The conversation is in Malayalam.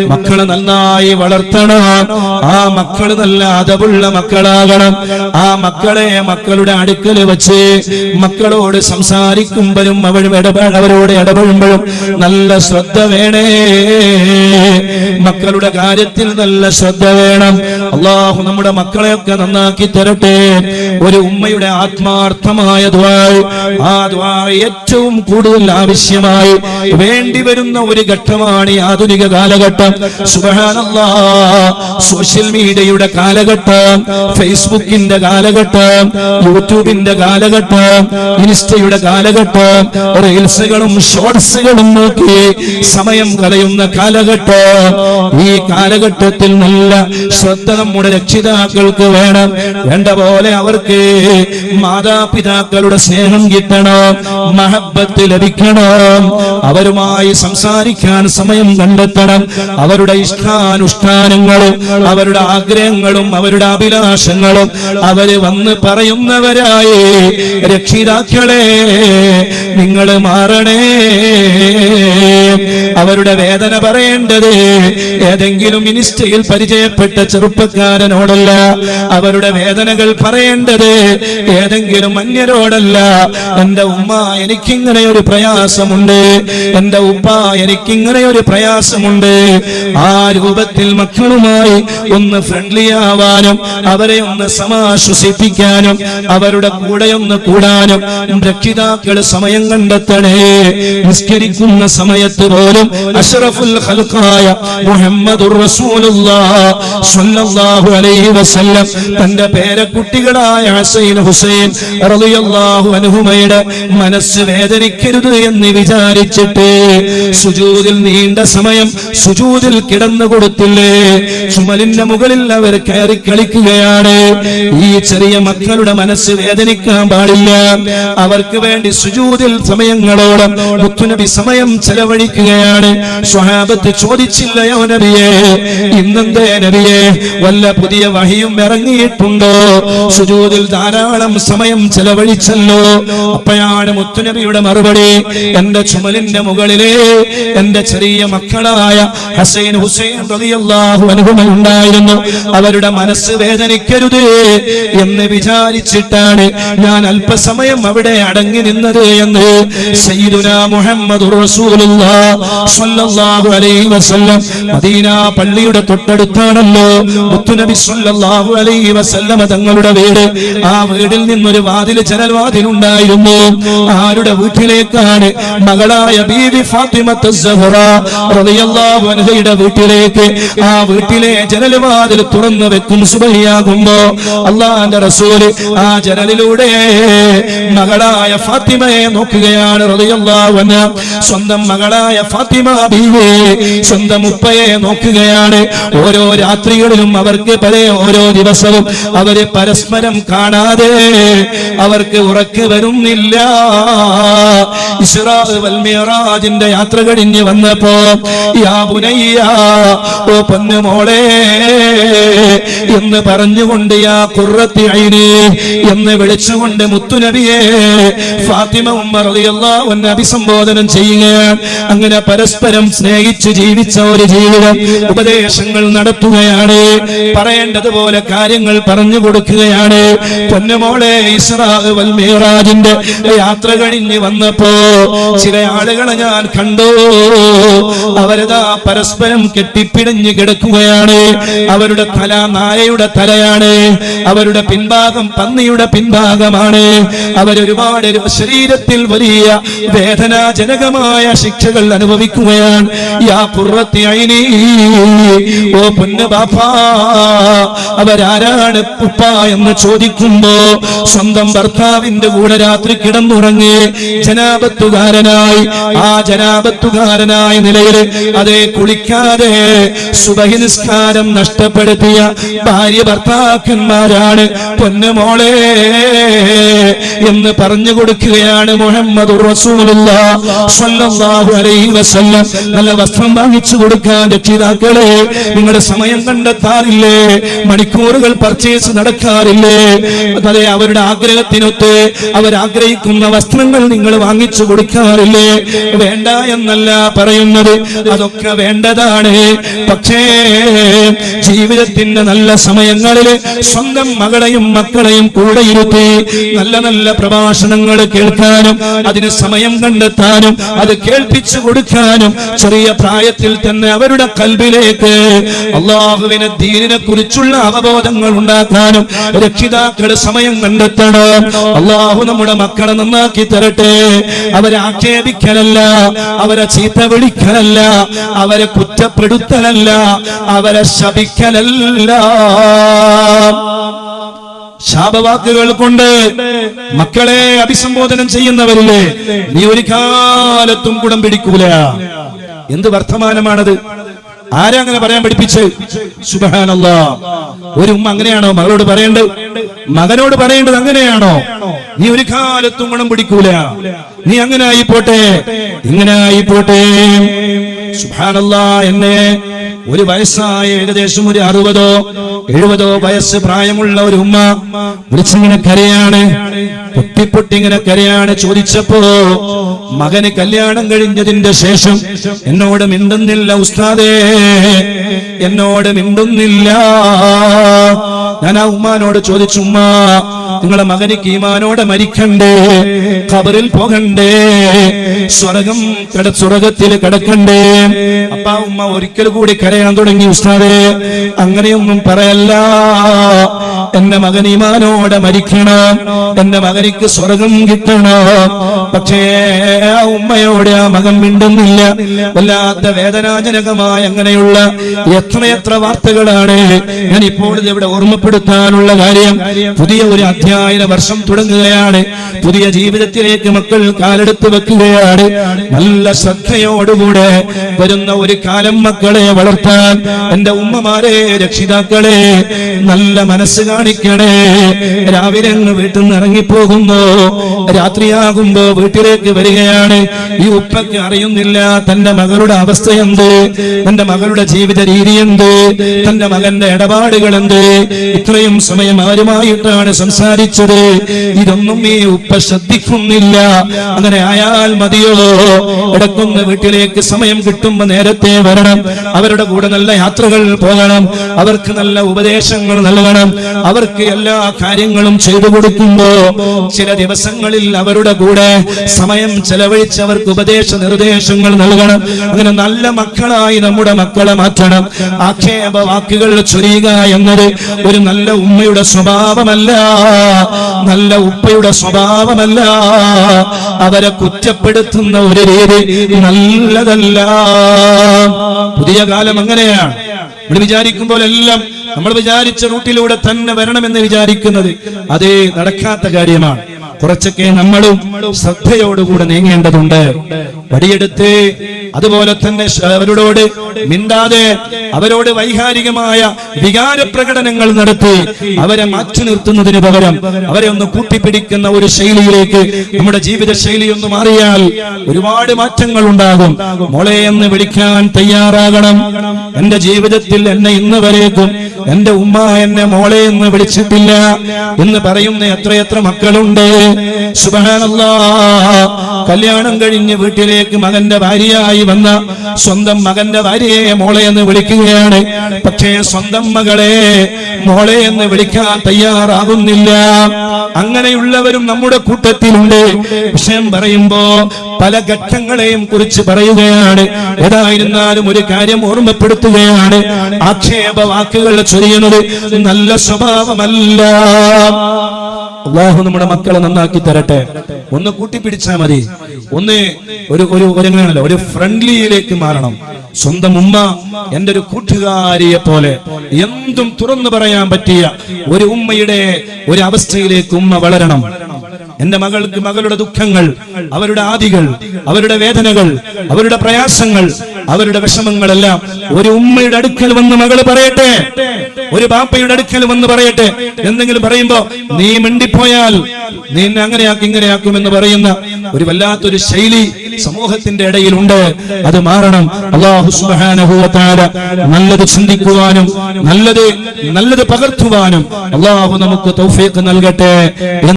മക്കളെ നന്നായി വളർത്തണം. ആ മക്കൾ നല്ല അതവുള്ള മക്കളാകണം. ആ മക്കളെ മക്കളുടെ അടുക്കൽ വെച്ച് മക്കളോട് സംസാരിക്കുമ്പോഴും അവർ ഇടപെട അവരോട് ഇടപെടുമ്പോഴും നല്ല ശ്രദ്ധ വേണേ. മക്കളുടെ കാര്യത്തിൽ നല്ല ശ്രദ്ധ വേണം. അള്ളാഹു നമ്മുടെ മക്കളെയൊക്കെ നന്നാക്കി തരട്ടെ. ഒരു ഉമ്മയുടെ ആത്മാർത്ഥമായ ദ്വാൾ ആ ദ്വാൾ ഏറ്റവും കൂടുതൽ ആവശ്യമായി വേണ്ടി വരുന്ന ഒരു ഘട്ടമാണ് ഈ ആധുനിക കാലഘട്ടം. സുബഹാനല്ലാ. സോഷ്യൽ മീഡിയയുടെ കാലഘട്ടം. ഫേസ്ബുക്കിന്റെ കാലഘട്ടം. യൂട്യൂബിന്റെ കാലഘട്ടം. ഇൻസ്റ്റയുടെ കാലഘട്ടം. റീൽസുകളും ഷോർട്സുകളും നോക്കി സമയം കളയുന്ന കാലഘട്ടം. ഈ കാലഘട്ടത്തിൽ നല്ല ശ്രദ്ധ നമ്മുടെ രക്ഷിതാക്കൾക്ക് വേണം. വേണ്ട പോലെ അവർക്ക് മാതാപിതാക്കളുടെ സ്നേഹം കിട്ടണം മഹബത്ത് ലഭിക്കണം. അവരുമായി സംസാരിക്കാൻ സമയം കണ്ടെത്തണം. അവരുടെ ഇഷ്ടാനുഷ്ഠാനങ്ങളും അവരുടെ ആഗ്രഹങ്ങളും അവരുടെ അഭിലാഷങ്ങളും അവർ വന്ന് പറയുന്നവരായി. രക്ഷിതാക്കളെ നിങ്ങൾ മാറണേ. അവരുടെ വേദന പറയേണ്ടത് ഏതെങ്കിലും മിനിസ്റ്റയിൽ പരിചയപ്പെട്ട ചെറുപ്പക്കാരനോടല്ല അവരുടെ വേദനകൾ പറയേണ്ടത് ഏതെങ്കിലും അന്യരോടല്ല. എന്റെ ഉമ്മ എനിക്കിങ്ങനെ ഒരു പ്രയാസമുണ്ട്. എന്റെ ഉപ്പ എനിക്കിങ്ങനെ ഒരു പ്രയാസമുണ്ട്. ആ രൂപത്തിൽ മക്കളുമായി ഒന്ന് ഫ്രണ്ട്ലി ആവാനും അവരെ ഒന്ന് സമാശ്വസിപ്പിക്കാനും അവരുടെ കൂടെ ഒന്ന് കൂടാനും രക്ഷിതാക്കൾ സമയം കണ്ടെത്തണേ. നിസ്കരിക്കുന്ന സമയത്ത് പോലും അഷറഫുൽ ഖൽഖായ മുഹമ്മദ് റസൂലുള്ളാഹ് സ്വല്ലല്ലാഹു അലൈഹി വസല്ലം തന്റെ പേരക്കുട്ടികളായ ഹസൈൻ ഹുസൈൻ റളിയല്ലാഹു അൻഹുമയുടെ മനസ്സ് വേദനിക്കരുത് എന്ന് വിചാരിച്ചിട്ട് സുജൂദിൽ നീണ്ട സമയം സുജൂദിൽ കിടന്നു കൊടുത്തില്ലേ? ചുമലിന്റെ മുകളിൽ അവർ കയറി കളിക്കുകയാണ്. ഈ ചെറിയ മക്കളുടെ മനസ്സ് വേദനിക്കാൻ പാടില്ല. അവർക്ക് വേണ്ടി സുജൂദിൽ സമയങ്ങളോളം മുത്തുനബി സമയം ചെലവഴിക്കുകയാണ്. സ്വഹാബത്ത് ചോദിച്ചില്ലയോ നബിയെ ഇന്നെന്തേ നബിയെ വല്ല പുതിയ വഹിയും ഇറങ്ങിയിട്ടുണ്ടോ? സുജൂതിൽ ധാരാളം സമയം ചെലവഴിച്ചല്ലോ. അപ്പയാണ് മുത്തുനബിയുടെ മറുപടി എന്റെ ചുമലിന്റെ മുകളിലെ എന്റെ ചെറിയ മക്കളായ ഹസൈൻ ഹുസൈൻ റളിയല്ലാഹു അൻഹു ഉണ്ടായിരുന്നു. അവരുടെ മനസ്സ് വേദനിക്കരുത് എന്ന് വിചാരിച്ചിട്ടാണ് ഞാൻ അല്പസമയം അവിടെ അടങ്ങി നിന്നത് എന്ന് സയ്യിദുന മുഹമ്മദ് സ്വല്ലല്ലാഹു അലൈഹി വസല്ലം മദീന പള്ളിയുടെ തൊട്ടടുത്താണല്ലോ. മുത്തുനബി സ്വല്ലല്ലാഹു അലൈഹി വസല്ലം തങ്ങളുടെ വീട് ആ വീടിൽ നിന്നൊരു വാതിൽ ജനൽ വാതിൽ ഉണ്ടായിരുന്നു ആരുടെ വീട്ടിലേക്കാണ് മകളായ ബീവി ഫാത്തിമത്ത് സഹറ റളിയല്ലാഹു അൻഹയുടെ വീട്ടിലേക്ക് ആ വീട്ടിലെ ജനൽ വാതിൽ തുറന്നു വെക്കും സുബഹിയാകുമ്പോ. അള്ളാന്റെ റസൂൽ ആ ജനലിലൂടെ മകളായ ഫാത്തിമയെ നോക്കുകയാണ് റളിയല്ലാഹു അൻഹ. സ്വന്തം മകളായ ഫാത്തിമ ബീവി സ്വന്തം ഉപ്പയെ നോക്കുകയാണ്. ഓരോ രാത്രികളിലും അവർക്ക് പല ഓരോ ദിവസവും അവരെ പരസ്പരം കാണാതെ അവർക്ക് ഉറക്ക് വരുന്നില്ല. ഇസ്രാജിന്റെ യാത്ര കഴിഞ്ഞ് വന്നപ്പോ യാ ഓ എന്ന് പറഞ്ഞുകൊണ്ട് യാ കുറത്തി ഐനി എന്ന് വിളിച്ചുകൊണ്ട് മുത്തുനബിയെ ഫാത്തിമ ഉമ്മർ അൻഹ അഭിസംബോധനം ചെയ്യുകയാണ്. അങ്ങനെ പരസ്പരം സ്നേഹിച്ച് ജീവിച്ച ഒരു ജീവിതം ഉപദേശങ്ങൾ നടത്തുകയാണ്. പറയേണ്ടതുപോലെ കാര്യങ്ങൾ പറഞ്ഞു കൊടുക്കുകയാണ്. പൊന്നുമോളെ ഇസ്രാജിന്റെ യാത്ര കഴിഞ്ഞ് വന്നപ്പോ ചില ആളുകളെ ഞാൻ കണ്ടു. അവരതാ പരസ്പരം കെട്ടിപ്പിടഞ്ഞ് കിടക്കുകയാണ്. അവരുടെ തല നായയുടെ തലയാണ്. അവരുടെ പിൻഭാഗം പന്നിയുടെ പിൻഭാഗമാണ്. അവരൊരുപാട് ശരീരത്തിൽ വലിയ വേദനാജനകമായ ശിക്ഷകൾ അനുഭവിക്കുകയാണ്. യാ പുറത്തി ഓ പൊന്നു ബാപ്പാ അവരാരാണ് ഉപ്പ എന്ന് ചോദിക്കുമ്പോ സ്വന്തം ഭർത്താവിന്റെ കൂടെ രാത്രി കിടന്നുറങ്ങി ജനാപത്തുകാരനായി ആ ജനാപത്തുകാരനായ നിലയിൽ അതെ കുളിക്കാതെ സുബഹിനിസ്കാരം നഷ്ടപ്പെടുത്തിയ ഭാര്യ ഭർത്താക്കന്മാരാണ് പൊന്നുമോളെ എന്ന് പറഞ്ഞു കൊടുക്കുകയാണ് മുഹമ്മദ് നല്ല വസ്ത്രം വാങ്ങിച്ചു കൊടുക്കാൻ രക്ഷിതാക്കളെ നിങ്ങളുടെ സമയം കണ്ടെത്താറില്ലേ മണിക്കൂറുകൾ പർച്ചേസ് നടക്കാറില്ലേ? അതെ അവരുടെ ആഗ്രഹത്തിനൊത്ത് അവരാഗ്രഹിക്കുന്ന വസ്ത്രങ്ങൾ നിങ്ങൾ വാങ്ങിച്ചു കൊടുക്കാറില്ലേ? വേണ്ട എന്നല്ല പറയുന്നത്. അതൊക്കെ വേണ്ടതാണ്. പക്ഷേ ജീവിതത്തിന്റെ നല്ല സമയങ്ങളിൽ സ്വന്തം മകളെയും മക്കളെയും കൂടെ ഇരുത്തി നല്ല നല്ല പ്രഭാഷണങ്ങൾ കേൾക്കാനും അതിന് സമയം കണ്ടെത്താനും അത് കേൾപ്പിച്ചു കൊടുക്കാനും ചെറിയ പ്രായത്തിൽ തന്നെ അവരുടെ കൽബിലേക്ക് അള്ളാഹുവിനെ ദീനിനെ കുറിച്ചുള്ള അവബോധങ്ങൾ ഉണ്ടാക്കാനും രക്ഷിതാക്കളുടെ സമയം കണ്ടെത്തണം? അള്ളാഹു നമ്മുടെ മക്കളെ നന്നാക്കി തരട്ടെ. അവരെ ആക്ഷേപിക്കലല്ല അവരെ ചീത്ത വിളിക്കലല്ല അവരെ കുറ്റപ്പെടുത്തലല്ല അവരെ ശപിക്കലല്ല. ശാപവാക്കുകൾ കൊണ്ട് മക്കളെ അഭിസംബോധനം ചെയ്യുന്നവരില്ലേ? നീ ഒരു കാലത്തും കുടം പിടിക്കൂല. എന്ത് വർത്തമാനമാണത്? ആരാ അങ്ങനെ പറയാൻ പഠിപ്പിച്ച്? സുബഹാനല്ല. ഒരു ഉമ്മ അങ്ങനെയാണോ മകളോട് പറയേണ്ടത്? മകനോട് പറയേണ്ടത് അങ്ങനെയാണോ? നീ ഒരു കാലത്തും ഗുണം പിടിക്കൂല. നീ അങ്ങനെ ആയി പോട്ടെ. ഇങ്ങനെ ആയി പോട്ടെ. സുബഹാനല്ല എന്നെ ഒരു വയസ്സായ ഏകദേശം ഒരു അറുപതോ എഴുപതോ വയസ്സ് പ്രായമുള്ള ഒരു ഉമ്മ വിളിച്ചിങ്ങനെ കരയാണ്. പൊട്ടിപ്പൊട്ടിങ്ങനെ കരയാണ്. ചോദിച്ചപ്പോ മകന് കല്യാണം കഴിഞ്ഞതിന്റെ ശേഷം എന്നോട് മിണ്ടുന്നില്ല ഉസ്താദേ. എന്നോട് മിണ്ടുന്നില്ല. ഞാൻ ആ ഉമ്മാനോട് ചോദിച്ചു ഉമ്മ നിങ്ങളെ മകന് കീമാനോടെ മരിക്കണ്ടേ. ഖബറിൽ പോകണ്ടേ. സ്വർഗം കട സ്വർഗത്തിൽ കിടക്കണ്ടേ? അപ്പ ഉമ്മ ഒരിക്കൽ കൂടി കരയാൻ തുടങ്ങി ഉസ്താദേ. അങ്ങനെയൊന്നും പറയല്ല. എന്റെ മകൻ ഇമാനോടെ മരിക്കണം. എന്റെ മകനിക്ക് സ്വർഗം കിട്ടണം. പക്ഷേ ആ ഉമ്മയോട് ആ മകൻ മിണ്ടുന്നില്ല. വല്ലാത്ത വേദനാജനകമായ അങ്ങനെയുള്ള എത്രയെത്ര വാർത്തകളാണ് ഞാൻ ഇവിടെ ഓർമ്മപ്പെടുത്താനുള്ള കാര്യം. പുതിയ ഒരു അധ്യായന വർഷം തുടങ്ങുകയാണ്. പുതിയ ജീവിതത്തിലേക്ക് മക്കൾ കാലെടുത്ത് വെക്കുകയാണ്. നല്ല ശ്രദ്ധയോടുകൂടെ വരുന്ന ഒരു കാലം മക്കളെ വളർത്താൻ എന്റെ ഉമ്മമാരെ രക്ഷിതാക്കളെ നല്ല മനസ്സ് കാണിക്കണേ. രാവിലെ അങ്ങ് വീട്ടിൽ നിന്ന് ഇറങ്ങിപ്പോകുമ്പോ രാത്രിയാകുമ്പോ വീട്ടിലേക്ക് വരികയാണ്. ഈ ഉപ്പയ്ക്ക് അറിയുന്നില്ല തന്റെ മകളുടെ അവസ്ഥ എന്ത് തന്റെ മകളുടെ ജീവിത രീതി എന്ത് തന്റെ മകന്റെ ഇടപാടുകൾ എന്ത് ഇത്രയും സമയം ആരുമായിട്ടാണ് സംസാരിച്ചത്? ഇതൊന്നും ഈ ഉപ്പ ശ്രദ്ധിക്കുന്നില്ല. അങ്ങനെ ആയാൽ മതിയോ? ഇടക്കൊന്ന് വീട്ടിലേക്ക് സമയം കിട്ടുമ്പോ നേരത്തെ വരണം. അവരുടെ കൂടെ നല്ല യാത്രകൾ പോകണം. അവർക്ക് നല്ല ഉപദേശങ്ങൾ നൽകണം. അവർക്ക് എല്ലാ കാര്യങ്ങളും ചെയ്തു കൊടുക്കുമ്പോ ചില ദിവസങ്ങളിൽ അവരുടെ കൂടെ സമയം ചെലവഴിച്ച് അവർക്ക് ഉപദേശ നിർദ്ദേശങ്ങൾ നൽകണം. അങ്ങനെ നല്ല മക്കളായി നമ്മുടെ മക്കളെ മാറ്റണം. ആക്ഷേപ വാക്കുകൾ ചൊരിയുക എന്നത് ഒരു നല്ല ഉമ്മയുടെ സ്വഭാവമല്ല. നല്ല ഉപ്പയുടെ സ്വഭാവമല്ല. അവരെ കുറ്റപ്പെടുത്തുന്ന ഒരു രീതി നല്ലതല്ല. പുതിയ കാലം അങ്ങനെയാണ്. നമ്മൾ വിചാരിക്കുമ്പോൾ എല്ലാം നമ്മൾ വിചാരിച്ച റൂട്ടിലൂടെ തന്നെ വരണമെന്ന് വിചാരിക്കുന്നത് അതേ നടക്കാത്ത കാര്യമാണ്. കുറച്ചൊക്കെ നമ്മളും ശ്രദ്ധയോടുകൂടെ നീങ്ങേണ്ടതുണ്ട്. വടിയെടുത്ത് അതുപോലെ തന്നെ അവരോട് മിണ്ടാതെ അവരോട് വൈകാരികമായ വികാര പ്രകടനങ്ങൾ നടത്തി അവരെ മാറ്റി നിർത്തുന്നതിന് പകരം അവരെ ഒന്ന് കൂട്ടിപ്പിടിക്കുന്ന ഒരു ശൈലിയിലേക്ക് നമ്മുടെ ജീവിത ശൈലി ഒന്ന് മാറിയാൽ ഒരുപാട് മാറ്റങ്ങൾ ഉണ്ടാകും. മോളെ എന്ന് വിളിക്കാൻ തയ്യാറാകണം. എന്റെ ജീവിതത്തിൽ എന്നെ ഇന്ന് വരേക്കും. എന്റെ ഉമ്മ എന്നെ മോളെ എന്ന് വിളിച്ചിട്ടില്ല. എന്ന് പറയുന്ന എത്രയെത്ര മക്കളുണ്ട്. സുബഹാനല്ലാ. കല്യാണം കഴിഞ്ഞ് വീട്ടിലേക്ക് മകന്റെ ഭാര്യയായി വന്ന സ്വന്തം മകന്റെ ഭാര്യയെ മോളെ എന്ന് വിളിക്കുകയാണ്. പക്ഷേ സ്വന്തം മകളെ മോളെ എന്ന് വിളിക്കാൻ തയ്യാറാകുന്നില്ല. അങ്ങനെയുള്ളവരും നമ്മുടെ കൂട്ടത്തിലുണ്ട്. വിഷയം പറയുമ്പോ പല ഘട്ടങ്ങളെയും കുറിച്ച് പറയുകയാണ്. ഏതായിരുന്നാലും ഒരു കാര്യം ഓർമ്മപ്പെടുത്തുകയാണ്. ആക്ഷേപ വാക്കുകൾ ചൊരിയുന്നത് നല്ല സ്വഭാവമല്ല. അള്ളാഹു നമ്മുടെ മക്കളെ നന്നാക്കി തരട്ടെ. ഒന്ന് കൂട്ടിപ്പിടിച്ചാൽ മതി. ഒന്ന് ഒരു ഒരു എങ്ങനെയാണല്ലോ ഒരു ഫ്രണ്ട്ലിയിലേക്ക് മാറണം. സ്വന്തം ഉമ്മ എന്റെ ഒരു കൂട്ടുകാരിയെ പോലെ എന്തും തുറന്നു പറയാൻ പറ്റിയ ഒരു ഉമ്മയുടെ ഒരു അവസ്ഥയിലേക്ക് ഉമ്മ വളരണം. എന്റെ മകൾക്ക് മകളുടെ ദുഃഖങ്ങൾ അവരുടെ ആദികൾ അവരുടെ വേദനകൾ അവരുടെ പ്രയാസങ്ങൾ അവരുടെ വിഷമങ്ങളെല്ലാം ഒരു ഉമ്മയുടെ അടുക്കൽ വന്ന് മകൾ പറയട്ടെ ഒരു ബാപ്പയുടെ അടുക്കൽ വന്ന് പറയട്ടെ എന്തെങ്കിലും പറയുമ്പോ നീ മിണ്ടിപ്പോയാൽ നീ എന്നെ അങ്ങനെയാക്കി ഇങ്ങനെയാക്കും എന്ന് പറയുന്ന ഒരു വല്ലാത്തൊരു ശൈലി സമൂഹത്തിന്റെ ഇടയിലുണ്ട്. അത് മാറണം. അള്ളാഹു നല്ലത് ചിന്തിക്കുവാനും നല്ലത് നല്ലത് പകർത്തുവാനും അള്ളാഹു നമുക്ക് തൗഫീഖ് നൽകട്ടെ.